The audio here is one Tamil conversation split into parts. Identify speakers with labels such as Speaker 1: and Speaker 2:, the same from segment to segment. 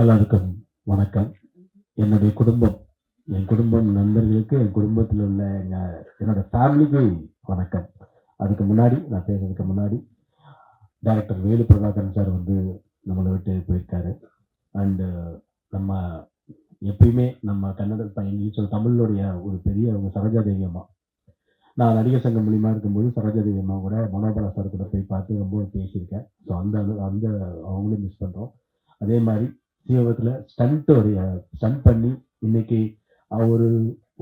Speaker 1: எல்லாருக்கும் வணக்கம். என்னுடைய குடும்பம் என் குடும்பம் நண்பர்களுக்கு என் குடும்பத்தில் உள்ள எங்கள் என்னோட ஃபேமிலிக்கு வணக்கம். அதுக்கு முன்னாடி நான் பேசுறதுக்கு முன்னாடி டேரக்டர் வேலு பிரபாகரன் சார் வந்து நம்மளை விட்டு போயிருக்காரு. அண்டு நம்ம எப்பயுமே நம்ம கன்னட இங்கிலீஷ் தமிழுடைய ஒரு பெரிய ஒரு சரோஜா தேவி நான் நடிகர் சங்கம் மூலியமா இருக்கும்போது சரோஜா தேவி கூட மனோபலா சார் கூட போய் பார்த்து ரொம்ப பேசியிருக்கேன். ஸோ அந்த அந்த அவங்களும் மிஸ் பண்ணுறோம் அதே மாதிரி ஜீவகத்தில் ஸ்டண்ட் ஒரு ஸ்டண்ட் பண்ணி இன்னைக்கு ஒரு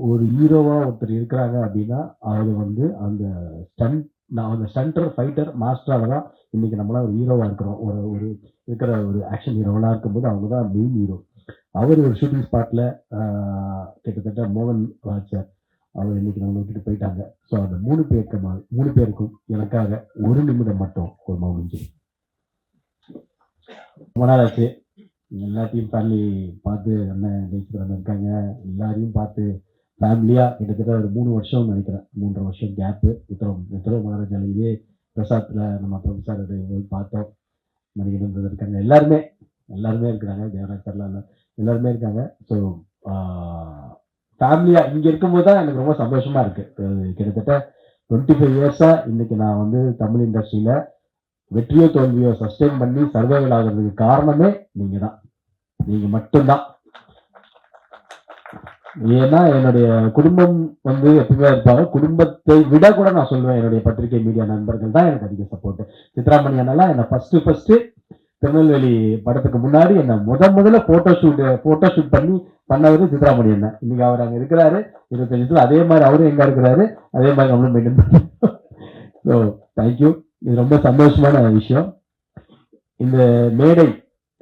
Speaker 1: ஒரு ஹீரோவா ஒருத்தர் இருக்கிறாங்க அப்படின்னா அவர் வந்து அந்த ஸ்டண்ட் நான் அந்த ஸ்டண்டர் ஃபைட்டர் மாஸ்டராக தான் இன்னைக்கு நம்மளாம் ஒரு ஹீரோவா இருக்கிறோம். ஒரு ஒரு இருக்கிற ஒரு ஆக்ஷன் ஹீரோவெல்லாம் இருக்கும்போது அவங்க தான் மெயின் ஹீரோ அவர் ஒரு ஷூட்டிங் ஸ்பாட்ல கிட்டத்தட்ட மோகன் ராஜ் சார் அவர் இன்னைக்கு நம்மளை விட்டுட்டு போயிட்டாங்க. ஸோ அந்த மூணு பேருக்கு மூணு பேருக்கும் எனக்காக ஒரு நிமிடம் மட்டும் ஒரு மௌனம் ரொம்ப நாள் ஆச்சு. எல்லாத்தையும் ஃபேமிலி பார்த்து அண்ணன் ஜெயிச்சுக்கிறவங்க இருக்காங்க எல்லாரையும் பார்த்து ஃபேமிலியாக கிட்டத்தட்ட ஒரு மூணு வருஷம் நினைக்கிறேன். மூன்றரை வருஷம் கேப்பு உத்தரவு உத்தரவு மகாராஜால பிரசாத்தில் நம்ம ப்ரொஃபஸர் போய் பார்த்தோம். மணிகண்டன் இருக்காங்க. எல்லாருமே எல்லாருமே இருக்கிறாங்க தேவராஜ் சார்லாம் எல்லாருமே இருக்காங்க. ஸோ ஃபேமிலியாக இங்கே இருக்கும்போது தான் எனக்கு ரொம்ப சந்தோஷமாக இருக்குது கிட்டத்தட்ட டுவெண்ட்டி ஃபைவ் இயர்ஸாக இன்றைக்கி நான் வந்து தமிழ் இண்டஸ்ட்ரியில் வெற்றியோ தோல்வியோ சஸ்டெயின் பண்ணி சர்வைவல் ஆகிறதுக்கு காரணமே நீங்கள் தான் நீங்க மட்டும்தான். ஏன்னா என்னுடைய குடும்பம் வந்து எப்பவுமே இருப்பாங்க. குடும்பத்தை விட கூட நான் சொல்லுவேன் என்னுடைய பத்திரிகை மீடியா நண்பர்கள் தான் எனக்கு அதிக சப்போர்ட் சித்ராமணி அண்ணெல்லாம் என்ன ஃபர்ஸ்ட் ஃபர்ஸ்ட் திருநெல்வேலி படத்துக்கு முன்னாடி என்ன முத முதல்ல போட்டோ ஷூட் போட்டோ ஷூட் பண்ணி பண்ணவர் சித்ராமணி அண்ணன். இன்னைக்கு அவர் அங்கே இருக்கிறாரு இருபத்தஞ்சு வருஷத்துல அதே மாதிரி அவரும் எங்க இருக்கிறாரு அதே மாதிரி நம்மளும் மெயின்டைன் பண்ணுறோம் ஸோ தேங்க்யூ இது ரொம்ப சந்தோஷமான விஷயம். இந்த மேடை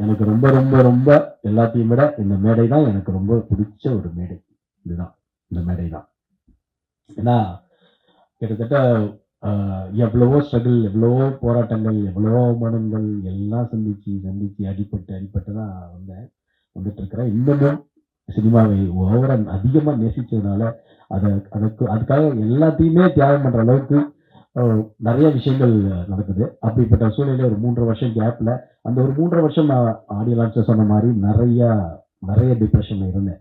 Speaker 1: எனக்கு ரொம்ப ரொம்ப ரொம்ப எல்லாத்தையும் விட இந்த மேடை தான் எனக்கு ரொம்ப பிடிச்ச ஒரு மேடை. இதுதான் இந்த மேடை தான். ஏன்னா கிட்டத்தட்ட எவ்வளவோ ஸ்ட்ரகிள் எவ்வளவோ போராட்டங்கள் எவ்வளவோ அவமானங்கள் எல்லாம் சந்திச்சு சந்திச்சு அடிப்பட்டு அடிப்பட்டு தான் வந்தேன் வந்துட்டு இருக்கிறேன் இன்னமும் சினிமாவை ஓவர அதிகமாக நேசித்ததுனால அதை அதுக்கு அதுக்காக எல்லாத்தையுமே தியாகம் பண்ணுற அளவுக்கு நிறைய விஷயங்கள் நடக்குது. அப்படிப்பட்ட சூழ்நிலை ஒரு மூன்றரை வருஷம் கேப்ல அந்த ஒரு மூன்றரை வருஷம் நான் ஆடியோ லான்ச்சில் சொன்ன மாதிரி நிறைய நிறைய டிப்ரெஷன்ல இருந்தேன்.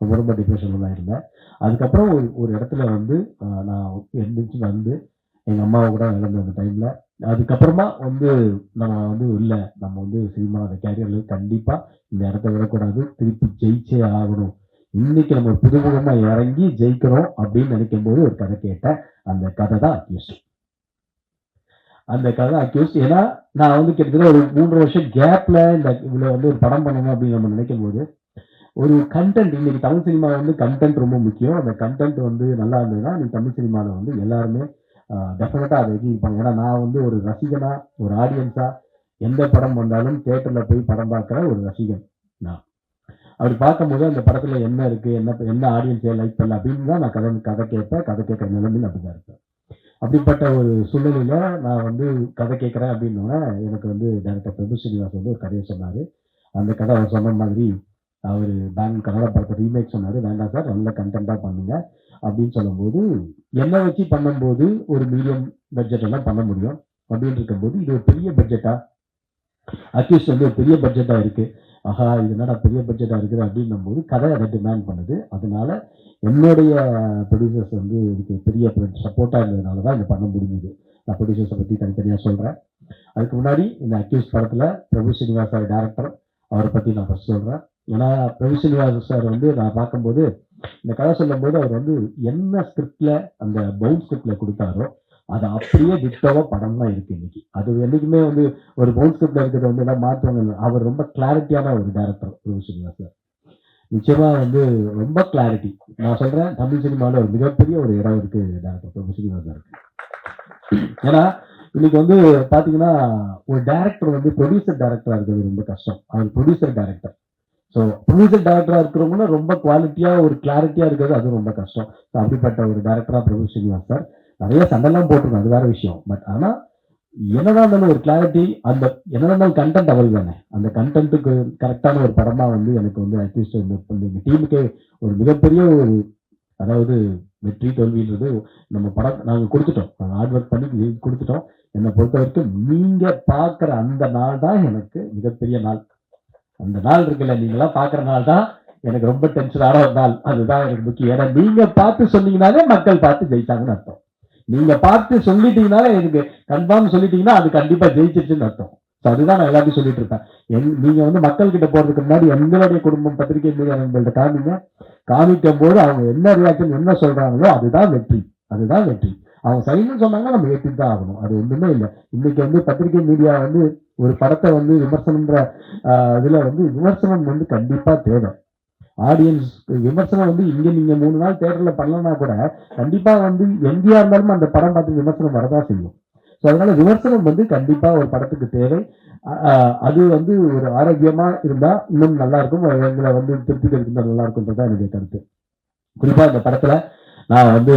Speaker 1: ரொம்ப டிப்ரெஷன்ல தான் இருந்தேன். அதுக்கப்புறம் ஒரு ஒரு இடத்துல வந்து நான் எழுந்திரிச்சு வந்து எங்க அம்மாவை கூட இழந்த அந்த டைம்ல அதுக்கப்புறமா வந்து நம்ம வந்து இல்லை நம்ம வந்து சினிமா அந்த கேரியர்ல கண்டிப்பா இந்த இடத்த விடக்கூடாது. திருப்பி ஜெயிச்சே ஆகணும். இன்னைக்கு நம்ம புதுமுகமா இறங்கி ஜெயிக்கிறோம் அப்படின்னு நினைக்கும் போது ஒரு கதை கேட்டேன் அந்த கதை தான் அக்யூஸ் அந்த கதை அக்யூஸ் ஏன்னா நான் வந்து கிட்டத்தட்ட ஒரு மூன்று வருஷம் கேப்ல இந்த இவ்வளோ வந்து ஒரு படம் பண்ணணும் அப்படின்னு நம்ம நினைக்கும் போது ஒரு கண்டென்ட் இன்னைக்கு தமிழ் சினிமா வந்து கண்டென்ட் ரொம்ப முக்கியம். அந்த கண்டென்ட் வந்து நல்லா இருந்ததுன்னா நீ தமிழ் சினிமாவில் வந்து எல்லாருமே டெஃபினட்டாக அதை எக்ஸிக்யூட் ஏன்னா நான் வந்து ஒரு ரசிகனா ஒரு ஆடியன்ஸா எந்த படம் வந்தாலும் தேட்டரில் போய் படம் பார்க்குற ஒரு ரசிகன் நான். அப்படி பார்க்கும்போது அந்த படத்துல என்ன இருக்கு என்ன என்ன ஆடியன்ஸ் லைக் பண்ணல அப்படின்னு தான் நான் கதை கதை கேட்பேன். கதை கேட்குற நிலைமையில் அப்படிதான் இருப்பேன். அப்படிப்பட்ட ஒரு சூழ்நிலையில நான் வந்து கதை கேட்குறேன் அப்படின்னா எனக்கு வந்து டேரக்டர் பிரபு ஸ்ரீனிவாஸ் வந்து ஒரு கதையை சொன்னாரு. அந்த கதை அவர் சொன்ன மாதிரி அவர் பேங்க் கன்னட படத்தை ரீமேக் சொன்னாரு. வேண்டாம் சார் நல்ல கண்டென்ட்டாக பண்ணுங்க. அப்படின்னு சொல்லும்போது என்ன வச்சு பண்ணும்போது ஒரு மீடியம் பட்ஜெட் எல்லாம் பண்ண முடியும். அப்படின்னு இருக்கும்போது இது ஒரு பெரிய பட்ஜெட்டா அட்லீஸ்ட் வந்து ஒரு பெரிய பட்ஜெட்டா இருக்கு. ஆஹா இது என்னடா பெரிய பட்ஜெட்டாக இருக்குது அப்படின்னும் போது கதை அதை டிமாண்ட் பண்ணுது. அதனால என்னுடைய ப்ரொடியூசர்ஸ் வந்து இதுக்கு பெரிய சப்போர்ட்டாக இருந்ததுனால தான் இதை பண்ண முடிஞ்சுது. நான் ப்ரொடியூசர்ஸை பற்றி தனித்தனியாக சொல்கிறேன் அதுக்கு முன்னாடி இந்த அக்யூஸ் படத்தில் பிரபு ஸ்ரீனிவாஸ் சார் டேரக்டர் அவரை பற்றி நான் ஃபஸ்ட் சொல்கிறேன் ஏன்னா பிரபு ஸ்ரீனிவாஸ் சார் வந்து நான் பார்க்கும்போது இந்த கதை சொல்லும்போது அவர் வந்து என்ன ஸ்கிரிப்டில் அந்த பவுன் ஸ்கிரிப்டில் கொடுத்தாரோ அது அப்படியே டிக்டோவா படம் தான் இருக்கு இன்னைக்கு. அது என்னைக்குமே வந்து ஒரு பவுண்ட் இருக்கிறத வந்து எல்லாம் மாற்றுவாங்க அவர் ரொம்ப கிளாரிட்டியான ஒரு டேரக்டர் பிரபு ஸ்ரீனிவாஸ் சார். நிச்சயமா வந்து ரொம்ப கிளாரிட்டி நான் சொல்றேன் தமிழ் சினிமாவில் ஒரு மிகப்பெரிய ஒரு இடம் இருக்கு டேரக்டர் பிரபு ஸ்ரீனிவாஸ் சாருக்கு. ஏன்னா இன்னைக்கு வந்து பாத்தீங்கன்னா ஒரு டேரக்டர் வந்து ப்ரொடியூசர் டேரக்டரா இருக்கிறது ரொம்ப கஷ்டம். அவர் ப்ரொடியூசர் டேரக்டர் ஸோ ப்ரொடியூசர் டேரக்டரா இருக்கிறவங்களும் ரொம்ப குவாலிட்டியா ஒரு கிளாரிட்டியா இருக்கிறது அது ரொம்ப கஷ்டம். So, அப்படிப்பட்ட ஒரு டேரக்டரா பிரபு ஸ்ரீனிவாஸ் சார். நிறைய சண்டைலாம் போட்டிருக்கோம் அது வேற விஷயம். பட் ஆனால் என்னதான் இருந்தாலும் ஒரு கிளாரிட்டி அந்த என்னதான் இருந்தாலும் கண்டென்ட் அவள் தானே. அந்த கண்டென்ட்டுக்கு கரெக்டான ஒரு படமாக வந்து எனக்கு வந்து அட்லீஸ்ட் எங்க டீமுக்கே ஒரு மிகப்பெரிய ஒரு அதாவது வெற்றி தோல்வின்றது நம்ம படம் நாங்கள் கொடுத்துட்டோம். ஹார்ட் ஒர்க் பண்ணி கொடுத்துட்டோம். என்னை பொறுத்த வரைக்கும் நீங்கள் பார்க்குற அந்த நாள் தான் எனக்கு மிகப்பெரிய நாள். அந்த நாள் இருக்குல்ல நீங்களாம் பார்க்குற நாள் தான் எனக்கு ரொம்ப டென்ஷனான ஒரு நாள். அதுதான் எனக்கு முக்கியம். ஏன்னா நீங்கள் பார்த்து சொன்னீங்கனாலே மக்கள் பார்த்து ஜெயிச்சாங்கன்னு அர்த்தம். நீங்க பார்த்து சொல்லிட்டீங்கனாலே எனக்கு கன்ஃபார்ம் சொல்லிட்டீங்கன்னா அது கண்டிப்பா ஜெயிச்சிருச்சுன்னு அர்த்தம். அதுதான் நான் எல்லாத்தையும் சொல்லிட்டு இருப்பேன் என்- நீங்க வந்து மக்கள் கிட்ட போறதுக்கு முன்னாடி எங்களுடைய குடும்பம் பத்திரிகை மீடியா நண்பர்கள்ட்ட காமிங்க. காமிக்கும் போது அவங்க என்ன ரியாக்ஷன் என்ன சொல்றாங்களோ அதுதான் வெற்றி. அதுதான் வெற்றி. அவங்க சரின்னு சொன்னாங்க நம்ம ஏற்றி தான் ஆகணும். அது ஒண்ணுமே இல்லை. இன்னைக்கு வந்து பத்திரிகை மீடியா வந்து ஒரு படத்தை வந்து விமர்சனம்ன்ற இதுல வந்து விமர்சனம் வந்து கண்டிப்பா தேவை. ஆடியன்ஸ் விமர்சனம் வந்து இங்க நீங்க மூணு நாள் தேட்டர்ல பண்ணலன்னா கூட கண்டிப்பா வந்து எங்கேயா இருந்தாலும் அந்த படம் பார்த்து விமர்சனம் வரதான் செய்யும். ஸோ அதனால விமர்சனம் வந்து கண்டிப்பா ஒரு படத்துக்கு தேவை. அது வந்து ஒரு ஆரோக்கியமா இருந்தா இன்னும் நல்லா இருக்கும். எங்களை வந்து திருப்தி இருந்தா நல்லா இருக்கும்ன்றதான் என்னுடைய கருத்து. குறிப்பா இந்த படத்துல நான் வந்து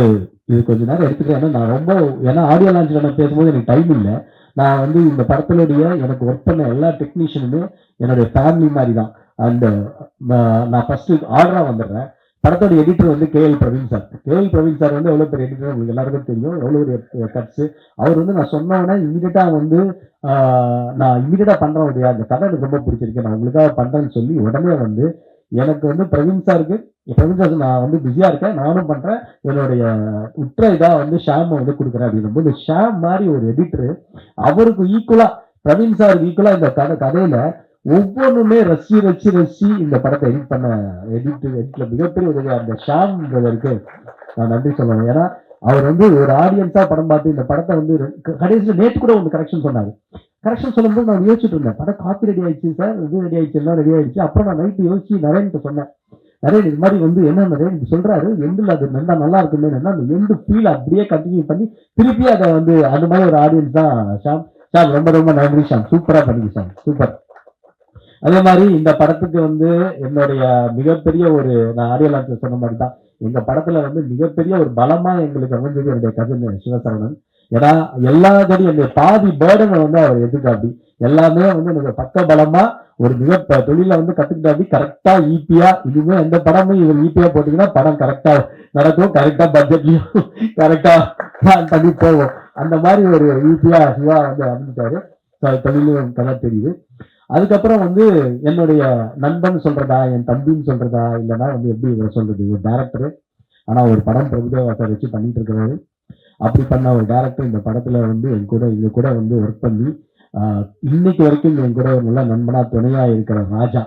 Speaker 1: இது கொஞ்ச நேரம் எடுத்துக்கிறேன். ஏன்னா நான் ரொம்ப ஏன்னா ஆடியோ லான்ச்சில் நான் பேசும்போது எனக்கு டைம் இல்லை. நான் வந்து இந்த படத்தினுடைய எனக்கு ஒர்க் பண்ண எல்லா டெக்னீஷியனுமே என்னுடைய ஃபேமிலி மாதிரி தான் அந்த uh, நான் ஃபர்ஸ்ட் ஆர்டரா வந்துடுறேன். படத்தோட எடிட்டர் வந்து K L Praveen sir K L Praveen sir வந்து எவ்வளோ பெரிய எடிட்டர் உங்களுக்கு எல்லாருக்கும் தெரியும். எவ்வளோ பெரிய கட்ஸ் அவர் வந்து நான் சொன்னோன்னே இமீடியட்டாக வந்து நான் இமீடியட்டாக பண்ணுறேன் இல்லையா அந்த கதை எனக்கு ரொம்ப பிடிச்சிருக்கு. நான் உங்களுக்காக பண்ணுறேன்னு சொல்லி உடனே வந்து எனக்கு வந்து பிரவீன் சாருக்கு பிரவீன் சார் நான் வந்து பிஸியாக இருக்கேன். நானும் பண்ணுறேன் என்னுடைய உற்ற இதாக வந்து ஷாமை வந்து கொடுக்குறேன் அப்படின்னும் போது ஷாம் மாதிரி ஒரு எடிட்டர் அவருக்கு ஈக்குவலாக பிரவீன் சாருக்கு ஈக்குவலாக இந்த கதை கதையில் ஒவ்வொன்றுமே ரசி ரசி ரசி இந்த படத்தை எடிட் பண்ண எடிட் எடிட்ல மிகப்பெரிய உதவி அந்த ஷாம் பிரதருக்கு நான் நன்றி சொல்லணும் ஏன்னா அவர் வந்து ஒரு ஆடியன்ஸா படம் பார்த்து இந்த படத்தை வந்து கடைசியில் நேற்று கூட ஒன்று கரெக்ஷன் சொன்னாரு. கரெக்ஷன் சொல்லும்போது நான் யோசிச்சுட்டு இருந்தேன் படம் காப்பி ரெடி ஆயிடுச்சு சார் இது ரெடி ஆயிடுச்சு எல்லாம் ரெடி ஆயிடுச்சு. அப்புறம் நான் நைட்டு யோசிச்சு நரேன்ட்டு சொன்னேன் நரேன் இது மாதிரி வந்து என்ன நரேன்? இது சொல்றாரு. எண்டில் அது நல்லா நல்லா இருக்குமே அந்த எண்டு ஃபீல் அப்படியே கண்டினியூ பண்ணி திருப்பி அதை வந்து அந்த மாதிரி ஒரு ஆடியன்ஸ் தான் ஷாம் ஷாம் ரொம்ப ரொம்ப நன்றி ஷாம் சூப்பரா பண்ணிக்கு ஷாம் சூப்பர். அதே மாதிரி இந்த படத்துக்கு வந்து என்னுடைய மிகப்பெரிய ஒரு நான் ஆடியோ சொன்ன மாதிரி தான் எங்க படத்துல வந்து மிகப்பெரிய ஒரு பலமா எங்களுக்கு அமைஞ்சது என்னுடைய கஜன் சிவசரணன் ஏன்னா எல்லா தடி என்னுடைய பாதி பேர்டனை வந்து அவர் எதிர்க்காப்பி எல்லாமே வந்து எனக்கு பக்க பலமா ஒரு மிக தொழில வந்து கத்துக்கிட்டாப்பி கரெக்டா ஈபியா e இதுவுமே எந்த படமும் இவர் e ஈபியா போட்டீங்கன்னா படம் கரெக்டா நடக்கும் கரெக்டா பட்ஜெட்லயும் கரெக்டா பிளான் பண்ணி போவோம். அந்த மாதிரி ஒரு e ஈபியா சிவா வந்து அமைஞ்சிட்டாரு. தொழிலும் கதை தெரியுது. அதுக்கப்புறம் வந்து என்னுடைய நண்பன் சொல்றதா என் தம்பின்னு சொல்றதா இல்லைன்னா வந்து எப்படி இவரை சொல்றது ஒரு டேரக்டர் ஆனா ஒரு படம் பிரபுதேவா சார் வச்சு பண்ணிட்டு இருக்கிறாரு. அப்படி பண்ண ஒரு டேரக்டர் இந்த படத்துல வந்து என் கூட எங்க கூட வந்து ஒர்க் பண்ணி இன்னைக்கு வரைக்கும் என் கூட ஒரு நல்ல நண்பனா துணையா இருக்கிற ராஜா.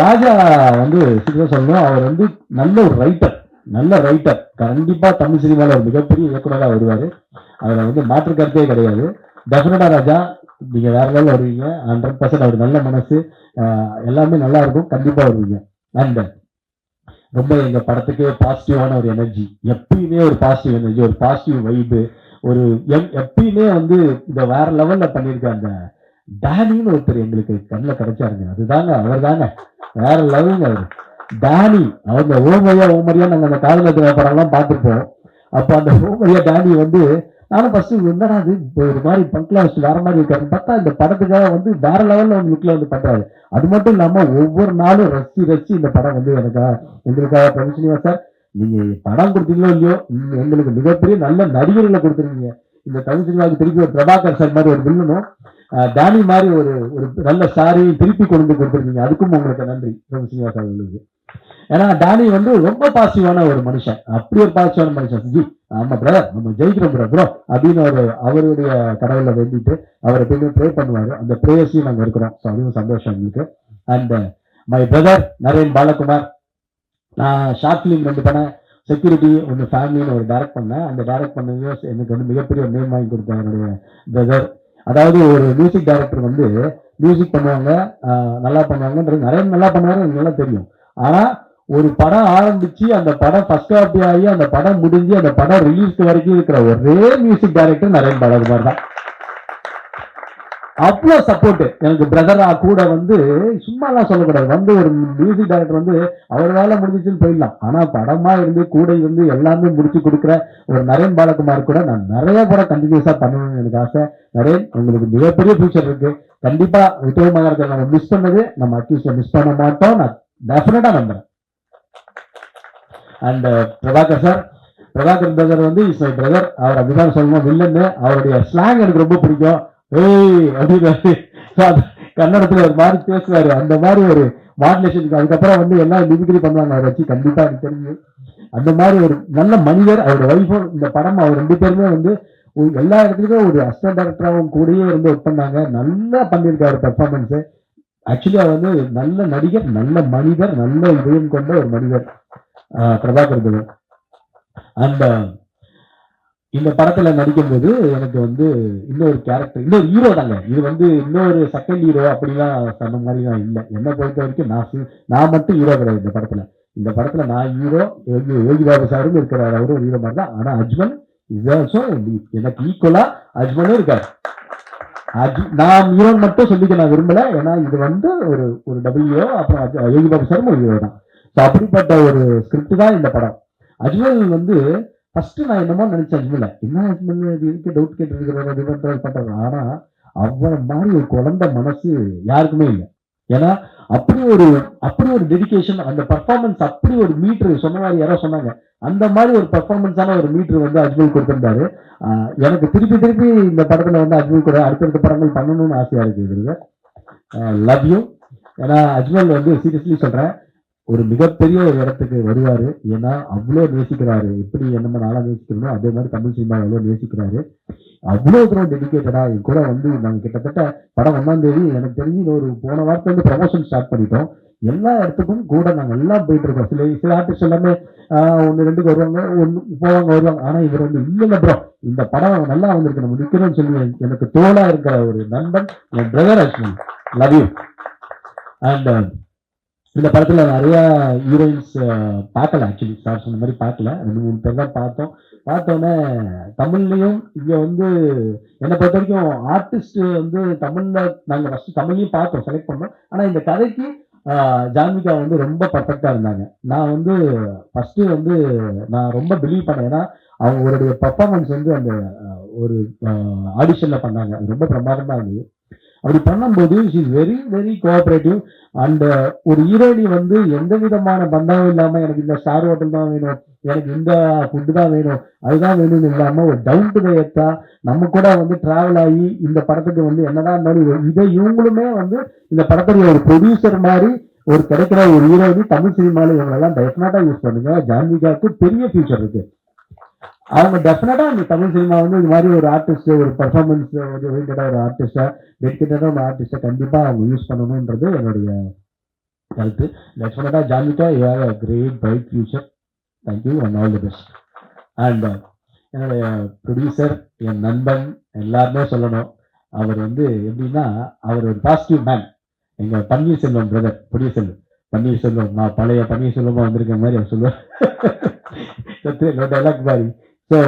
Speaker 1: ராஜா வந்து சீக்கிரம் சொல்லணும் அவர் வந்து நல்ல ஒரு ரைட்டர் நல்ல ரைட்டர் கண்டிப்பா தமிழ் சினிமாவில் ஒரு மிகப்பெரிய இயக்குநராக வருவாரு. அதுல வந்து மாற்று கருத்தே கிடையாது. டெஃபினட்டா ராஜா நீங்க வேற லெவலில் வருவீங்க. ஹண்ட்ரட் பர்சன்ட் அவர் நல்ல மனசு. எல்லாமே நல்லா இருக்கும். கண்டிப்பா வருவீங்க. அண்ட் ரொம்ப எங்க படத்துக்கு பாசிட்டிவான ஒரு எனர்ஜி எப்பயுமே ஒரு பாசிட்டிவ் எனர்ஜி ஒரு பாசிட்டிவ் வைபு ஒரு எப்பயுமே வந்து இந்த வேற லெவல்ல பண்ணியிருக்க அந்த டேனின்னு ஒருத்தர் எங்களுக்கு கண்ணில் கிடைச்சாருங்க. அதுதாங்க அவர் தாங்க வேற லெவலுங்க அவர். டேனி அவங்க ஓமரியா ஓமரியா நாங்கள் அந்த காதல படம்லாம் பார்த்துருப்போம். அப்போ அந்த ஓமரியா டேனி வந்து நானும் ஃபர்ஸ்ட் என்னடா அது இப்போ ஒரு மாதிரி பங்க்லாம் வச்சு வேற மாதிரி இருக்காரு. பார்த்தா இந்த படத்துக்காக வந்து வேற லெவல்ல வந்து லுக்ல வந்து பண்றாரு. அது மட்டும் இல்லாம ஒவ்வொரு நாளும் ரசி ரசி இந்த படம் வந்து எனக்கா எங்களுக்காக பிரமிச்சினியா சார் நீங்க படம் கொடுத்தீங்களோ இல்லையோ நீங்க எங்களுக்கு மிகப்பெரிய நல்ல நடிகர்களை கொடுத்துருக்கீங்க. இந்த தமிழ் சினிமாவுக்கு திருப்பி ஒரு பிரபாகர் சார் மாதிரி ஒரு வில்லனும் டேனி மாதிரி ஒரு ஒரு நல்ல சாரியும் திருப்பி கொண்டு கொடுத்துருக்கீங்க. அதுக்கும் உங்களுக்கு நன்றி பிரபு சினிமா சார் உங்களுக்கு ஏன்னா டானி வந்து ரொம்ப பாசிட்டிவான ஒரு மனுஷன். அப்படி ஒரு பாசிட்டிவான மனுஷன். ஜி ஆமா பிரதர் நம்ம ஜெயிக்கிறோம் பிரதர் ப்ரோ அப்படின்னு ஒரு அவருடைய கடவுளை வேண்டிட்டு அவர் எப்பயுமே ப்ரே பண்ணுவாரு. அந்த ப்ரேயர்ஸையும் நாங்கள் இருக்கிறோம். ஸோ அதுவும் சந்தோஷம் எங்களுக்கு. And my brother Naren Balakumar. நான் ஷார்ட் ஃபிலிம் ரெண்டு பண்ணேன் செக்யூரிட்டி ஒன்று ஃபேமிலின்னு ஒரு டைரக்ட் பண்ணேன். அந்த டைரக்ட் பண்ணது எனக்கு வந்து மிகப்பெரிய நேம் வாங்கி கொடுத்தேன் என்னுடைய பிரதர் அதாவது ஒரு மியூசிக் டைரக்டர் வந்து மியூசிக் பண்ணுவாங்க நல்லா பண்ணுவாங்கன்றது நிறைய நல்லா பண்ணுவாங்க எனக்கு நல்லா தெரியும். ஆனா ஒரு படம் ஆரம்பிச்சு அந்த படம் ஃபர்ஸ்ட் காப்பி ஆகி அந்த படம் முடிஞ்சு அந்த படம் ரிலீஸ் வரைக்கும் இருக்கிற ஒரே மியூசிக் டைரக்டர் நரேன் பாலகுமார் தான். அவ்வளோ சப்போர்ட் எனக்கு பிரதரா கூட வந்து சும்மாலாம் சொல்லக்கூடாது. வந்து ஒரு மியூசிக் டைரக்டர் வந்து அவர் வேலை முடிஞ்சிச்சுன்னு போயிடலாம். ஆனால் படமா இருந்து கூட இருந்து எல்லாமே முடிச்சு கொடுக்குற ஒரு நரேன் பாலகுமார் கூட நான் நிறைய படம் கண்டினியூஸாக பண்ணணும்னு எனக்கு ஆசை. நரேன் உங்களுக்கு மிகப்பெரிய ஃபியூச்சர் இருக்கு. கண்டிப்பா விட்டோமகரத்தை நம்ம மிஸ் பண்ணது நம்ம அட்லீஸ்ட் மிஸ் பண்ண மாட்டோம். நான் டெஃபினட்டா நம்புறேன் and Prabhakar sir Prabhakar brother வந்து இஸ் மை பிரதர் அவர் அப்படிதான் சொல்லணும் வில்லன்னு. அவருடைய ஸ்லாங் எனக்கு ரொம்ப பிடிக்கும். ஏய் அப்படின்னு அது கன்னடத்துல ஒரு மாதிரி பேசுவாரு. அந்த மாதிரி ஒரு மாடுலேஷனுக்கு அதுக்கப்புறம் வந்து எல்லாம் மிமிக்ரி பண்ணுவாங்க. அவரை வச்சு கண்டிப்பா எனக்கு தெரிஞ்சு அந்த மாதிரி ஒரு நல்ல மனிதர். அவரோட ஒய்ஃபும் இந்த படம் அவர் ரெண்டு பேருமே வந்து எல்லா இடத்துலயுமே ஒரு அசிஸ்டன்ட் டேரக்டராகவும் கூடயே இருந்து ஒர்க் பண்ணாங்க. நல்லா பண்ணியிருக்காரு பெர்ஃபார்மன்ஸ் ஆக்சுவலி அவர் வந்து நல்ல நடிகர் நல்ல மனிதர் நல்ல இதயம் கொண்ட ஒரு மனிதர். பிரபாகர் தேவன். அந்த இந்த படத்துல நடிக்கும்போது எனக்கு வந்து இன்னொரு கேரக்டர் இன்னொரு ஹீரோ தாங்க. இது வந்து இன்னொரு செகண்ட் ஹீரோ அப்படிலாம் சொன்ன மாதிரிலாம் இல்லை. என்னை பொறுத்த வரைக்கும் நான் நான் மட்டும் ஹீரோ கிடையாது இந்த படத்துல. இந்த படத்துல நான் ஹீரோ யோகி யோகி பாபு சாரும் இருக்கிறார் அவரும் ஹீரோ மாதிரி தான். ஆனா அஜ்மல் இஸ் ஆல்சோ எனக்கு ஈக்குவலா அஜ்மலும் இருக்காரு. அது நான் ஹீரோ மட்டும் சொல்லிக்க நான் விரும்பல. ஏன்னா இது வந்து ஒரு ஒரு டபுள் ஹீரோ அப்புறம் யோகி பாபு சார் ஒரு ஹீரோ தான். ஸோ அப்படிப்பட்ட ஒரு ஸ்கிரிப்ட் தான் இந்த படம். அஜ்மல் வந்து ஃபர்ஸ்ட் நான் என்னமோ நினைச்சேன் அஜ்மல என்ன அஜ்மல் இது இருக்கு டவுட் கேட்டு இருக்கிற பண்றது பண்றாரு பண்றாரு. ஆனா மாதிரி ஒரு குழந்தை மனசு யாருக்குமே இல்லை. ஏன்னா அப்படி ஒரு அப்படி ஒரு டெடிக்கேஷன் அந்த பர்ஃபார்மன்ஸ் அப்படி ஒரு மீட்டர் சொன்ன மாதிரி யாரோ சொன்னாங்க. அந்த மாதிரி ஒரு பர்ஃபார்மன்ஸான ஒரு மீட்டர் வந்து அஜ்மல் கொடுத்திருந்தாரு. எனக்கு திருப்பி திருப்பி இந்த படத்துல வந்து அஜ்மல் கூட அடுத்தடுத்த படங்கள் பண்ணணும்னு ஆசையா இருக்குது லவ் யூ ஏன்னா அஜ்மல் வந்து சீரியஸ்லி சொல்றேன் ஒரு மிகப்பெரிய ஒரு இடத்துக்கு வருவாரு. ஏன்னா அவ்வளோ நேசிக்கிறாரு. எப்படி என்னமோ நாளாக நேசிக்கிறோமோ அதே மாதிரி தமிழ் சினிமா அவ்வளோ நேசிக்கிறாரு. அவ்வளோ தூரம் டெடிக்கேட்டடா என் கூட வந்து நாங்கள் கிட்டத்தட்ட படம் ஒன்றாம் தேதி எனக்கு தெரிஞ்சு ஒரு போன வாரத்துல வந்து ப்ரமோஷன் ஸ்டார்ட் பண்ணிட்டோம். எல்லா இடத்துக்கும் கூட நாங்கள் எல்லாம் போயிட்டு இருக்கோம். சில சில ஆர்டிஸ்ட் எல்லாமே ஒன்று ரெண்டுக்கு வருவாங்க ஒன்று போவாங்க வருவாங்க. ஆனால் இவர் வந்து இல்லைங்க ப்ரோ இந்த படம் நல்லா வந்திருக்கு. நம்ம நிற்கணும்னு சொல்லி எனக்கு தோளா இருக்கிற ஒரு நண்பன் என் brother actually. Love you and இந்த படத்தில் நிறையா ஹீரோயின்ஸ் பார்க்கல ஆக்சுவலி சார் சொன்ன மாதிரி பார்க்கல. ரெண்டு மூணு பேர் தான் பார்த்தோம். பார்த்தோன்னே தமிழ்லையும் இங்கே வந்து என்னை பொறுத்த வரைக்கும் ஆர்டிஸ்ட் வந்து தமிழில் நாங்கள் ஃபஸ்ட்டு தமிழையும் பார்த்தோம் செலக்ட் பண்ணோம். ஆனால் இந்த கதைக்கு ஜான்விகா வந்து ரொம்ப பர்ஃபெக்டாக இருந்தாங்க. நான் வந்து ஃபஸ்ட்டு வந்து நான் ரொம்ப பிலீவ் பண்ணேன். ஏன்னா அவங்களுடைய பர்ஃபார்மன்ஸ் வந்து அந்த ஒரு ஆடிஷனில் பண்ணாங்க. அது ரொம்ப பிரமாதமாக இருந்தது. அப்படி பண்ணும்போது is very very cooperative and ஒரு ஈரோடி வந்து எந்த விதமான பந்தாவும் இல்லாமல் எனக்கு இந்த ஸ்டார் ஹோட்டல் தான் வேணும் எனக்கு இந்த ஃபுட்டு தான் வேணும் அதுதான் வேணும்னு இல்லாமல் ஒரு டவுன் டு எத்தா நம்ம கூட வந்து ட்ராவல் ஆகி இந்த படத்துக்கு வந்து என்னதான் இருந்தாலும் இதை இவங்களுமே வந்து இந்த படத்துடைய ஒரு ப்ரொடியூசர் மாதிரி ஒரு கிடைக்கிற ஒரு ஹீரோயினி தமிழ் சினிமாவில் இவங்களெல்லாம் டெஃபினட்டாக யூஸ் பண்ணுங்க. ஜான்விகாவுக்கு பெரிய ஃபியூச்சர் இருக்குது அவங்க டெஃபினட்டாக இந்த தமிழ் சினிமா வந்து இது மாதிரி ஒரு ஆர்டிஸ்ட் ஒரு பர்ஃபார்மன்ஸ் ஒரு ஒரு ஆர்டிஸ்டா டெடிக்கேட்டடாக ஒரு ஆர்டிஸ்டை கண்டிப்பாக அவங்க யூஸ் பண்ணணுன்றது என்னுடைய கருத்து. டெஃபினட்டாக Janvika you have a great bike future thank you and all the best and என்னுடைய ப்ரொடியூசர் என் நண்பன் எல்லாருமே சொல்லணும். அவர் வந்து எப்படின்னா அவர் ஒரு பாசிட்டிவ் மேன் எங்கள் பன்னீர்செல்வம் பிரதர் ப்ரொடியூசர் பன்னீர்செல்வம் நான் பழைய பன்னீர்செல்வமாக வந்திருக்க மாதிரி அவர் சொல்லுவார். டைலாக் மாதிரி ஸோ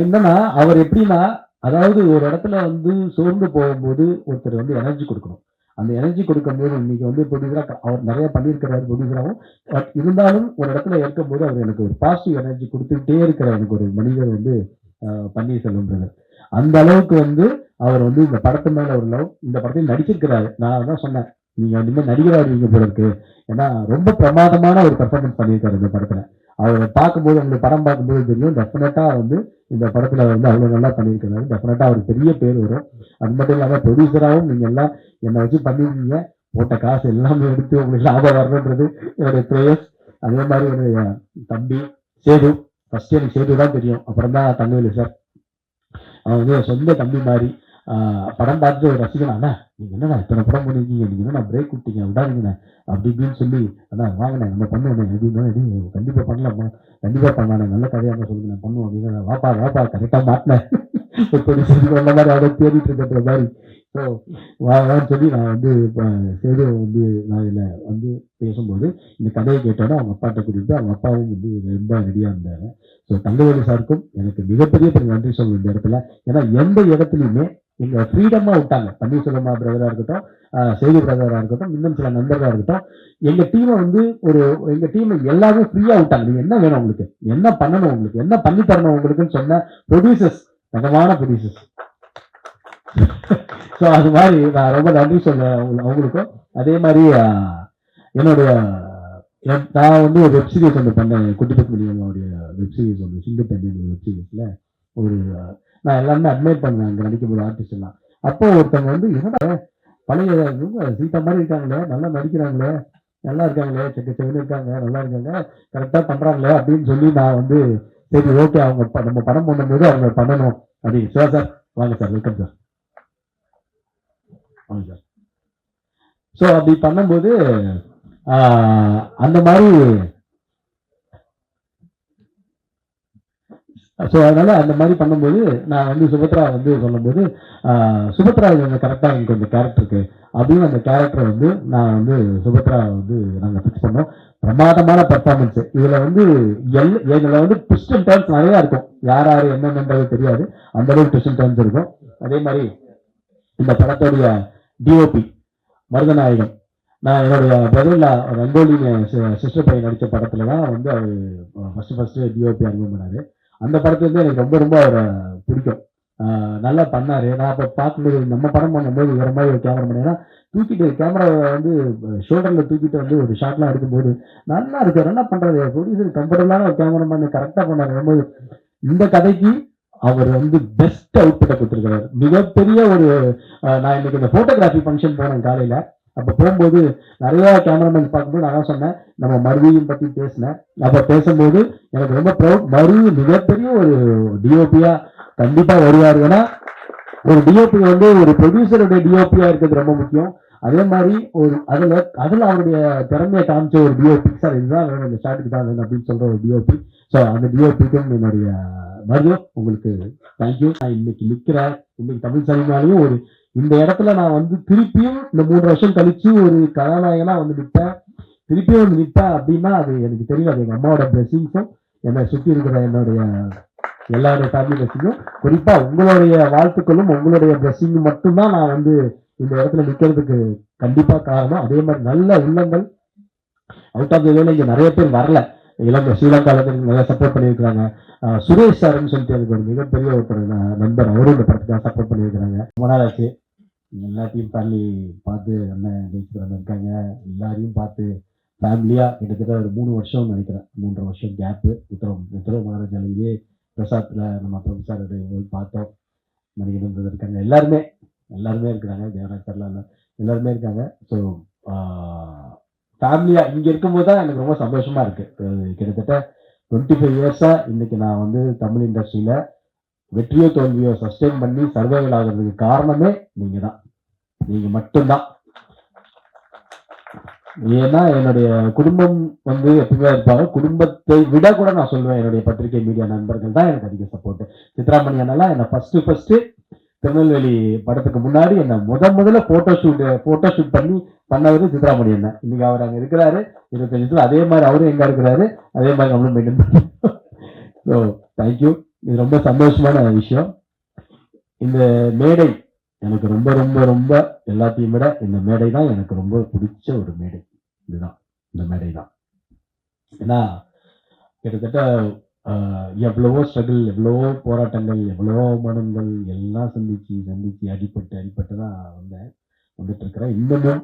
Speaker 1: என்னன்னா அவர் எப்படின்னா அதாவது ஒரு இடத்துல வந்து சோர்ந்து போகும்போது ஒருத்தர் வந்து எனர்ஜி கொடுக்கணும். அந்த எனர்ஜி கொடுக்கும்போது இன்னைக்கு வந்து ப்ரொடியூசராக அவர் நிறைய பண்ணியிருக்கிறாரு ப்ரொடியூசராகவும் பட் இருந்தாலும் ஒரு இடத்துல இருக்கும் போது அவர் எனக்கு ஒரு பாசிட்டிவ் எனர்ஜி கொடுத்துக்கிட்டே இருக்கிற எனக்கு ஒரு மனிதர் வந்து பன்னீர் பன்னீர்செல்வம் அந்த அளவுக்கு வந்து அவர் வந்து இந்த படத்து மேல ஒரு லவ் இந்த படத்தையும் நடிச்சிருக்கிறாரு. நான் தான் சொன்னேன் நீங்க இனிமேல் நீங்க போல இருக்கு. ஏன்னா ரொம்ப பிரமாதமான ஒரு பர்ஃபார்மன்ஸ் பண்ணியிருக்காரு இந்த படத்துல. அவரை பார்க்கும்போது உங்களுக்கு படம் பார்க்கும்போது தெரியும் டெஃபினட்டாக வந்து இந்த படத்தில் வந்து அவ்வளோ நல்லா பண்ணியிருக்காரு டெஃபினட்டாக அவருக்கு பெரிய பேர் வரும். அது மட்டும் இல்லாமல் ப்ரொடியூசராகவும் நீங்கள் எல்லாம் என்னை வச்சு பண்ணிருக்கீங்க போட்ட காசு எல்லாமே எடுத்து உங்களுக்கு லாபம் வரணுன்றது என்னுடைய ப்ரேயர்ஸ் அதே மாதிரி என்னுடைய தம்பி சேது ஃபர்ஸ்ட் எனக்கு சேது தான் தெரியும். அப்புறம் தான் தங்கவேலு சார் அவன் வந்து சொந்த தம்பி மாதிரி படம் பார்த்து ஒரு ரசிகன் அண்ணா நீங்கள் என்னடா இத்தனை படம் பண்ணிருக்கீங்க? நீங்கள் என்ன பிரேக் விட்டீங்க? விடாதீங்கண்ணே அப்படி இப்படின்னு சொல்லி அண்ணா வாங்கண்ணே நம்ம பண்ணுவோம் அப்படின்னா "டேய், கண்டிப்பாக பண்ணலாம்மா. கண்டிப்பாக பண்ணலாம் நல்ல கதையாக இருந்தா சொல்லுங்க. நான் பண்ணுவோம் அப்படின்னு வாப்பா வாப்பா கரெக்டாக மாட்டினேன் எப்படி சொல்லி அந்த மாதிரி அதை தேடிட்டு இருக்கிற மாதிரி. ஸோ வான்னு சொல்லி நான் வந்து இப்போ சேது வந்து நான் இதில் வந்து பேசும்போது இந்த கதையை கேட்டோன்னா அவங்க அப்பாட்ட கூட்டிட்டு அவங்க அப்பாவும் வந்து ரொம்ப ரெடியாக இருந்தாங்க. ஸோ தங்கவேலு சாருக்கும் எனக்கு மிகப்பெரிய பெரிய நன்றி சொல்லணும் இந்த இடத்துல. ஏன்னா எந்த இடத்துலையுமே இந்த ஃப்ரீடமாக விட்டாங்க. பன்னீர்செல்வமா பிரதராக இருக்கட்டும் செய்தி பிரதராக இருக்கட்டும் இன்னும் சில நண்பர்களாக இருக்கட்டும் எங்கள் டீமை வந்து ஒரு எங்கள் டீமை எல்லாரும் ஃப்ரீயாக விட்டாங்க. நீங்கள் என்ன வேணும் உங்களுக்கு? என்ன பண்ணணும் உங்களுக்கு? என்ன பண்ணி தரணும் உங்களுக்குன்னு சொன்ன ப்ரொடியூசர்ஸ் தகமான ப்ரொடியூசர்ஸ் ஸோ அது மாதிரி நான் ரொம்ப நன்றி சொல்ல அவங்களுக்கும். அதே மாதிரி என்னுடைய நான் வந்து ஒரு வெப்சீரிஸ் ஒன்று பண்ணேன். குட்டி மணி வெப் வெப்சீரிஸ் ஒன்று சிந்து பெண்ணின் வெப் ஒரு நான் எல்லாருமே அட்மைட் பண்ணேன் அங்கே நடிக்கும் போது ஆர்டிஸ்ட் அப்போ ஒருத்தவங்க வந்து என்னடா பழைய இவங்க சீதா மாதிரி இருக்காங்களே நல்லா நடிக்கிறாங்களே நல்லா இருக்காங்களே செக்க செவன் இருக்காங்க நல்லா இருக்காங்க கரெக்டாக பண்ணுறாங்களே அப்படின்னு சொல்லி நான் வந்து சரி ஓகே அவங்க நம்ம படம் பண்ணும்போது அவங்க பண்ணணும். அப்படின்னு சிவா சார். வாங்க சார். வெல்கம் சார் வாங்க சார். ஸோ அப்படி பண்ணும்போது அந்த மாதிரி ஸோ அதனால் அந்த மாதிரி பண்ணும்போது நான் வந்து சுபத்ரா வந்து சொல்லும்போது ஆஹ், சுபத்ரா கொஞ்சம் கரெக்டாக எனக்கு கொஞ்சம் கேரக்டருக்கு அப்படின்னு அந்த கேரக்டரை வந்து நான் வந்து சுபத்ரா வந்து நாங்கள் ஃபிக்ஸ் பண்ணோம். பிரமாதமான பர்ஃபார்மன்ஸு இதில் வந்து எல் எங்களை வந்து ட்விஸ்ட் அண்ட் நிறையா இருக்கும். யார் யார் என்னென்னன்றது தெரியாது. அந்த அளவுக்கு ட்விஸ்ட் அண்ட் இருக்கும். அதே மாதிரி இந்த படத்துடைய டிஓபி மருதநாயகம் நான் என்னுடைய பிரதர்ல ரங்கோலி சிஸ்டர் பையன் நடித்த படத்தில் தான் வந்து அவர் ஃபஸ்ட்டு ஃபஸ்ட்டு டிஓபி அறிமுகம் பண்ணார். அந்த படத்துல இருந்து எனக்கு ரொம்ப ரொம்ப அவரை பிடிக்கும். நல்லா பண்ணாரு. நான் அப்போ பார்க்கும்போது நம்ம படம் பண்ணும்போது வேற மாதிரி ஒரு கேமரா பண்ணேன்னா தூக்கிட்டு கேமரா வந்து ஷோல்டரில் தூக்கிட்டு வந்து ஒரு ஷாட்லாம் எடுக்கும்போது நல்லா இருக்கு. என்ன பண்ணுறது ப்ரொடியூசர் கம்ஃபர்டபுளான ஒரு கேமராமேன் கரெக்டாக பண்ணாரு. ரொம்ப இந்த கதைக்கு அவர் வந்து பெஸ்ட் அவுட்புட்டை கொடுத்துருக்காரு மிகப்பெரிய ஒரு நான் இன்னைக்கு இந்த ஃபோட்டோகிராஃபி ஃபங்க்ஷன் போனேன் காலையில். அப்போ போகும்போது நிறையா கேமராமேன் பார்க்கும்போது நான் சொன்னேன் நம்ம மருவியும் பற்றி பேசினேன். அப்போ பேசும்போது எனக்கு ரொம்ப ப்ரௌட் மருவி மிகப்பெரிய ஒரு டிஓபியாக கண்டிப்பாக வருவார். ஏன்னா ஒரு டிஓபி வந்து ஒரு ப்ரொடியூசருடைய டிஓபியாக இருக்கிறது ரொம்ப முக்கியம். அதே மாதிரி ஒரு அதில் அதில் அவருடைய திறமையை காமிச்ச ஒரு டிஓபி சார் இதுதான் வேணும் இந்த ஷாட்டுக்கு தான் வேணும் அப்படின்னு சொல்கிற ஒரு டிஓபி ஸோ அந்த டிஓபிக்கும் என்னுடைய மருத்துவம் உங்களுக்கு தேங்க்யூ நான் இன்னைக்கு நிற்கிறேன் இன்னைக்கு தமிழ் சினிமாலையும் ஒரு இந்த இடத்துல நான் வந்து திருப்பியும் இந்த மூன்று வருஷம் கழிச்சு ஒரு கதாநாயகனா வந்து நிற்பேன் திருப்பியும் வந்து நிற்பேன் அப்படின்னா அது எனக்கு தெரியும். எங்கள் அம்மாவோட பிளெஸிங்ஸும் என்னை சுற்றி இருக்கிற என்னுடைய எல்லாருடைய ஃபேமிலி பிளெஸிங்கும் குறிப்பாக உங்களுடைய வாழ்த்துக்களும் உங்களுடைய பிளெஸிங் மட்டும்தான் நான் வந்து இந்த இடத்துல நிற்கிறதுக்கு கண்டிப்பாக காரணம். அதே மாதிரி நல்ல உள்ளங்கள். அவுட் ஆஃப் த வேலை நிறைய பேர் வரல. இலங்கை ஸ்ரீலங்காவில் நல்லா சப்போர்ட் பண்ணியிருக்கிறாங்க. சுரேஷ் சார்னு சொல்லிட்டு எனக்கு ஒரு மிகப்பெரிய ஒருத்தர் ந- நண்பர் அவரும் இந்த படத்துக்காக சப்போர்ட் பண்ணியிருக்கிறாங்க. ரொம்ப நாள் ஆச்சு. எல்லாத்தையும் தள்ளி பார்த்து அண்ணன் ஜெயிச்சுக்கிறவங்க இருக்காங்க எல்லாரையும் பார்த்து ஃபேமிலியாக கிட்டத்தட்ட ஒரு மூணு வருஷம் நினைக்கிறேன். மூன்றரை வருஷம் கேப்பு உத்தரவு உத்தரவு மகாராஜால பிரசாத்தில் நம்ம ப்ரொஃபஸர் போய் பார்த்தோம். மணிகண்டன் இருக்காங்க. எல்லாருமே எல்லாருமே இருக்கிறாங்க தேவராஜ் சார்லாம் எல்லாருமே இருக்காங்க. ஸோ ஃபேமிலியாக இங்கே இருக்கும்போது தான் எனக்கு ரொம்ப சந்தோஷமாக இருக்குது கிட்டத்தட்ட டுவெண்ட்டி ஃபைவ் இயர்ஸாக இன்றைக்கி நான் வந்து தமிழ் இண்டஸ்ட்ரியில் வெற்றியோ தோல்வியோ சஸ்டெயின் பண்ணி சர்வைவல் ஆகுறதுக்கு காரணமே நீங்கள் தான் நீங்க மட்டும்தான். ஏன்னா என்னுடைய குடும்பம் வந்து எப்பவுமே இருப்பாங்க. குடும்பத்தை விட கூட நான் சொல்லுவேன் என்னுடைய பத்திரிகை மீடியா நண்பர்கள் தான் எனக்கு அதிக சப்போர்ட் சித்ராமணி அண்ணெல்லாம் என்ன ஃபர்ஸ்ட் ஃபர்ஸ்ட் திருநெல்வேலி படத்துக்கு முன்னாடி என்ன முத முதல்ல போட்டோ ஷூட் போட்டோ ஷூட் பண்ணி பண்ணவர் சித்ராமணி அண்ணன். இன்னைக்கு அவர் அங்கே இருக்கிறாரு இருபத்தஞ்சு வருஷத்துல. அதே மாதிரி அவரும் எங்க இருக்கிறாரு அதே மாதிரி நம்மளும் மெயின்டைன் பண்ணுறோம் ஸோ தேங்க்யூ இது ரொம்ப சந்தோஷமான விஷயம். இந்த மேடை எனக்கு ரொம்ப ரொம்ப ரொம்ப எல்லாத்தையும் விட இந்த மேடை தான் எனக்கு ரொம்ப பிடிச்ச ஒரு மேடை. இதுதான் இந்த மேடை தான். ஏன்னா கிட்டத்தட்ட எவ்வளவோ ஸ்ட்ரகிள் எவ்வளவோ போராட்டங்கள் எவ்வளவோ அவமானங்கள் எல்லாம் சந்திச்சு சந்திச்சு அடிப்பட்டு அடிப்பட்டு தான் வந்தேன் வந்துட்டு இருக்கிறேன். இன்னமும்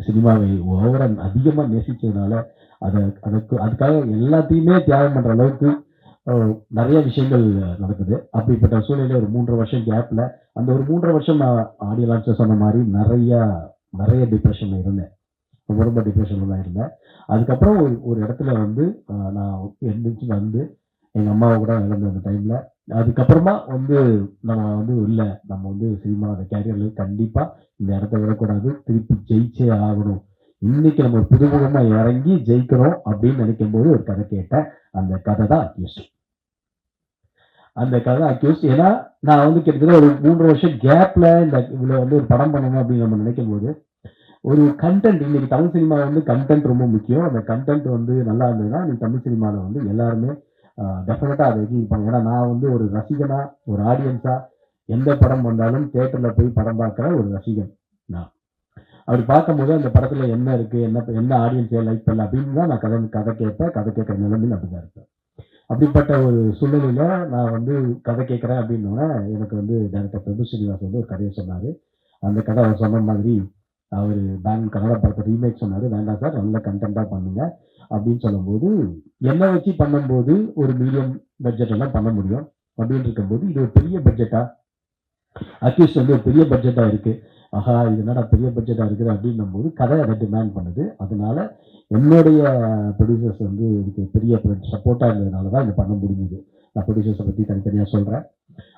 Speaker 1: சினிமாவை ஓவரன் அதிகமாக நேசித்ததுனால அதை அதுக்கு அதுக்காக எல்லாத்தையுமே தியாகம் பண்ணுற அளவுக்கு நிறைய விஷயங்கள் நடக்குது. அப்படிப்பட்ட சூழ்நிலை ஒரு மூன்றரை வருஷம் கேப்ல அந்த ஒரு மூன்றரை வருஷம் நான் ஆடியோ லான்ச்சர் சொன்ன மாதிரி நிறைய நிறைய டிப்ரெஷன்ல இருந்தேன். ரொம்ப ரொம்ப டிப்ரெஷன்ல தான் இருந்தேன். அதுக்கப்புறம் ஒரு ஒரு இடத்துல வந்து நான் எழுந்திரிச்சு வந்து எங்க அம்மாவை கூட இழந்த அந்த டைம்ல அதுக்கப்புறமா வந்து நம்ம வந்து இல்லை. நம்ம வந்து சினிமா அந்த கேரியர்ல கண்டிப்பா இந்த இடத்த விடக்கூடாது. திருப்பி ஜெயிச்சே ஆகணும். இன்னைக்கு நம்ம புதுமுகமா இறங்கி ஜெயிக்கிறோம் அப்படின்னு நினைக்கும் போது ஒரு கதை கேட்டேன். அந்த கதை தான் அக்யூஸ் அந்த கதை அக்யூஸ் ஏன்னா நான் வந்து கிட்டத்தட்ட ஒரு மூன்று வருஷம் கேப்ல இந்த இதுல வந்து ஒரு படம் பண்ணணும் அப்படின்னு நம்ம நினைக்கும் போது ஒரு கண்டென்ட் இன்னைக்கு தமிழ் சினிமா வந்து கண்டென்ட் ரொம்ப முக்கியம். அந்த கண்டென்ட் வந்து நல்லா இருந்ததுன்னா நீ தமிழ் சினிமாவில் வந்து எல்லாருமே டெஃபினட்டாக அதை எக்ஸிக்யூட் ஏன்னா நான் வந்து ஒரு ரசிகனா ஒரு ஆடியன்ஸா எந்த படம் வந்தாலும் தேட்டரில் போய் படம் பார்க்குற ஒரு ரசிகன் நான். அப்படி பார்க்கும்போது அந்த படத்துல என்ன இருக்கு என்ன என்ன ஆடியன்ஸ் லைக் பண்ணல அப்படின்னு தான் நான் கதை கதை கேட்பேன். கதை கேட்குற நிலைமையில் அப்படிதான் இருப்பேன். அப்படிப்பட்ட ஒரு சூழ்நிலையில நான் வந்து கதை கேட்குறேன் அப்படின்னா எனக்கு வந்து டேரக்டர் பிரபு ஸ்ரீனிவாஸ் வந்து ஒரு கதையை சொன்னாரு. அந்த கதை அவர் சொன்ன மாதிரி அவர் பேங்க் கன்னட படத்தை ரீமேக் சொன்னாரு. வேண்டாம் சார் நல்ல கண்டென்ட்டாக பண்ணுங்க அப்படின்னு சொல்லும்போது என்ன வச்சு பண்ணும்போது ஒரு மீடியம் பட்ஜெட் எல்லாம் பண்ண முடியும். அப்படின்னு இருக்கும்போது இது ஒரு பெரிய பட்ஜெட்டா அட்லீஸ்ட் வந்து ஒரு பெரிய பட்ஜெட்டா இருக்கு. ஆஹா இது என்னடா பெரிய பட்ஜெட்டாக இருக்குது அப்படின்னும் போது கதை அதை டிமாண்ட் பண்ணுது. அதனால என்னுடைய ப்ரொடியூசர்ஸ் வந்து இதுக்கு பெரிய சப்போர்ட்டாக இருந்ததுனால தான் இது பண்ண முடிஞ்சுது. நான் ப்ரொடியூசர்ஸை பற்றி தனித்தனியாக சொல்கிறேன்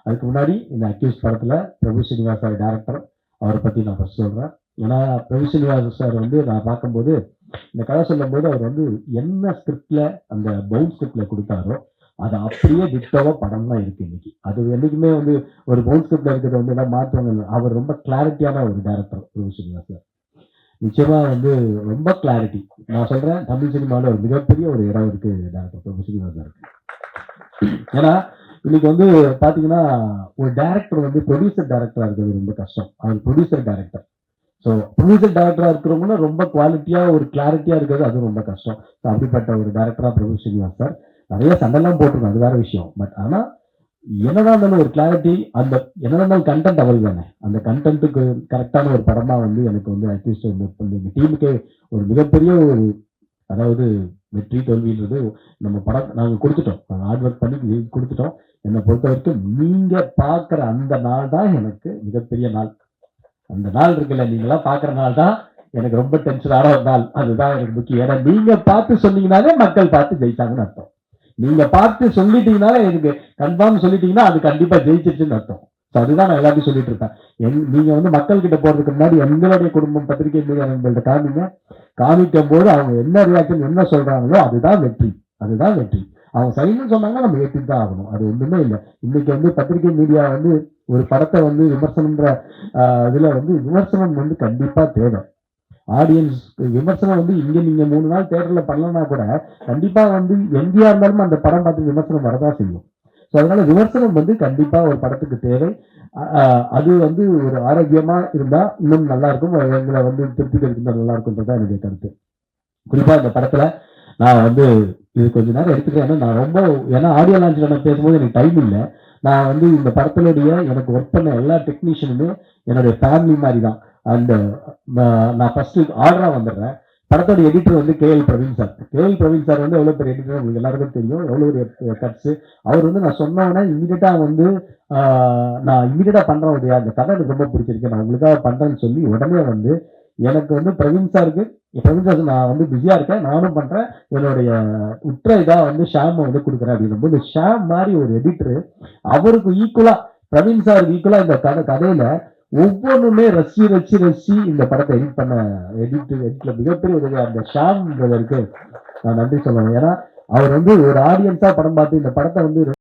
Speaker 1: அதுக்கு முன்னாடி இந்த அக்யூஸ் படத்தில் பிரபு ஸ்ரீனிவாஸ் சார் டேரக்டர் அவரை பற்றி நான் ஃபஸ்ட் சொல்கிறேன் ஏன்னா பிரபு ஸ்ரீனிவாஸ் சார் வந்து நான் பார்க்கும்போது இந்த கதை சொல்லும்போது அவர் வந்து என்ன ஸ்கிரிப்டில் அந்த பவுன் ஸ்கிரிப்டில் கொடுத்தாரோ அது அப்படியே டிக்டோவா படம் தான் இருக்கு இன்னைக்கு. அது என்னைக்குமே வந்து ஒரு பவுன் ஸ்கிரிப்ட்ல இருக்கிறத வந்து எல்லாம் மாற்றுவாங்க அவர் ரொம்ப கிளாரிட்டியான ஒரு டேரக்டர் பிரபு ஸ்ரீனிவாஸ் சார். நிச்சயமா வந்து ரொம்ப கிளாரிட்டி நான் சொல்றேன் தமிழ் சினிமாவில் ஒரு மிகப்பெரிய ஒரு இடம் இருக்கு டேரக்டர் பிரபு ஸ்ரீனிவாஸ் சாருக்கு ஏன்னா இன்னைக்கு வந்து பாத்தீங்கன்னா ஒரு டேரக்டர் வந்து ப்ரொடியூசர் டேரக்டரா இருக்கிறது ரொம்ப கஷ்டம். அவர் ப்ரொடியூசர் டேரக்டர் ஸோ ப்ரொடியூசர் டேரக்டரா இருக்கிறவங்களும் ரொம்ப குவாலிட்டியா ஒரு கிளாரிட்டியா இருக்கிறது அது ரொம்ப கஷ்டம். So, அப்படிப்பட்ட ஒரு டேரக்டரா பிரபு ஸ்ரீனிவாஸ் சார். நிறைய சண்டைலாம் போட்டிருக்கோம் அது வேற விஷயம். பட் ஆனால் என்னதான் இருந்தாலும் ஒரு கிளாரிட்டி அந்த என்னதான் இருந்தாலும் கண்டென்ட் அவள் தானே அந்த கண்டென்ட்டுக்கு கரெக்டான ஒரு படமாக வந்து எனக்கு வந்து அட்லீஸ்ட் வந்து எங்கள் டீமுக்கே ஒரு மிகப்பெரிய ஒரு அதாவது வெற்றி தோல்வின்றது நம்ம படம் நாங்கள் கொடுத்துட்டோம். நாங்கள் ஹார்ட் ஒர்க் பண்ணி கொடுத்துட்டோம். என்னை பொறுத்த வரைக்கும் நீங்கள் பார்க்குற அந்த நாள் தான் எனக்கு மிகப்பெரிய நாள். அந்த நாள் இருக்குல்ல நீங்களாம் பார்க்குற நாள் தான் எனக்கு ரொம்ப டென்ஷனான ஒரு நாள். அதுதான் எனக்கு முக்கியம். ஏன்னா நீங்கள் பார்த்து சொன்னீங்கனாலே மக்கள் பார்த்து ஜெயிச்சாங்கன்னு அர்த்தம். நீங்க பார்த்து சொல்லிட்டீங்கனால எனக்கு கன்ஃபார்ம் சொல்லிட்டீங்கன்னா அது கண்டிப்பா ஜெயிச்சிருச்சுன்னு அர்த்தம். அதுதான் நான் எல்லாத்தையும் சொல்லிட்டு இருப்பேன் என் நீங்க வந்து மக்கள் கிட்ட போறதுக்கு முன்னாடி எங்களுடைய குடும்பம் பத்திரிகை மீடியா நண்பர்கள்ட்ட காமிங்க. காமிக்கும் போது அவங்க என்ன ரியாக்ஷன் என்ன சொல்றாங்களோ அதுதான் வெற்றி. அதுதான் வெற்றி. அவங்க சரின்னு சொன்னாங்க நம்ம ஏற்றி தான் ஆகணும். அது ஒண்ணுமே இல்லை. இன்னைக்கு வந்து பத்திரிகை மீடியா வந்து ஒரு படத்தை வந்து விமர்சனம்ன்ற இதுல வந்து விமர்சனம் வந்து கண்டிப்பா தேவை. ஆடியன்ஸ் விமர்சனம் வந்து இங்க நீங்க மூணு நாள் தேட்டர்ல பண்ணலன்னா கூட கண்டிப்பா வந்து எங்கேயா இருந்தாலும் அந்த படம் பார்த்து விமர்சனம் வரதான் செய்யும். ஸோ அதனால விமர்சனம் வந்து கண்டிப்பா ஒரு படத்துக்கு தேவை. அது வந்து ஒரு ஆரோக்கியமா இருந்தா இன்னும் நல்லா இருக்கும். எங்களை வந்து திருப்தி இருந்தா நல்லா இருக்கும்ன்றதான் என்னுடைய கருத்து. குறிப்பா இந்த படத்துல நான் வந்து இது கொஞ்ச நேரம் எடுத்துக்கிறேன். ஏன்னா நான் ரொம்ப ஏன்னா ஆடியோ லான்ச்சில் நான் பேசும்போது எனக்கு டைம் இல்லை. நான் வந்து இந்த படத்தினுடைய எனக்கு ஒர்க் பண்ண எல்லா டெக்னீஷியனுமே என்னுடைய ஃபேமிலி மாதிரி தான். அந்த uh, நான் ஃபர்ஸ்ட் ஆர்டரா வந்துடுறேன். படத்தோட எடிட்டர் வந்து K L Praveen sir. K L Praveen sir வந்து எவ்வளோ பெரிய எடிட்டர் உங்களுக்கு எல்லாருக்கும் தெரியும். எவ்வளோ பெரிய கட்ஸ் அவர் வந்து நான் சொன்னோன்னே இமீடியட்டாக வந்து நான் இமீடியட்டாக பண்ணுறேன் இல்லையா அந்த கதை எனக்கு ரொம்ப பிடிச்சிருக்கு. நான் உங்களுக்காக பண்ணுறேன்னு சொல்லி உடனே வந்து எனக்கு வந்து பிரவீன் சாருக்கு பிரவீன் சார் நான் வந்து பிஸியாக இருக்கேன். நானும் பண்ணுறேன் என்னுடைய உற்ற இதாக வந்து ஷாமை வந்து கொடுக்குறேன் அப்படின்னும் போது ஷாம் மாதிரி ஒரு எடிட்டர் அவருக்கு ஈக்குவலாக பிரவீன் சாருக்கு ஈக்குவலாக இந்த கதை கதையில் ஒவ்வொன்றுமே ரசி ரசி ரசி இந்த படத்தை எடிட் பண்ண எடிட் எடிட்ல மிகப்பெரிய உதவி அந்த ஷாம் பிரதருக்கு நான் நன்றி சொல்லணும் ஏன்னா அவர் வந்து ஒரு ஆடியன்ஸா படம் பார்த்து இந்த படத்தை வந்து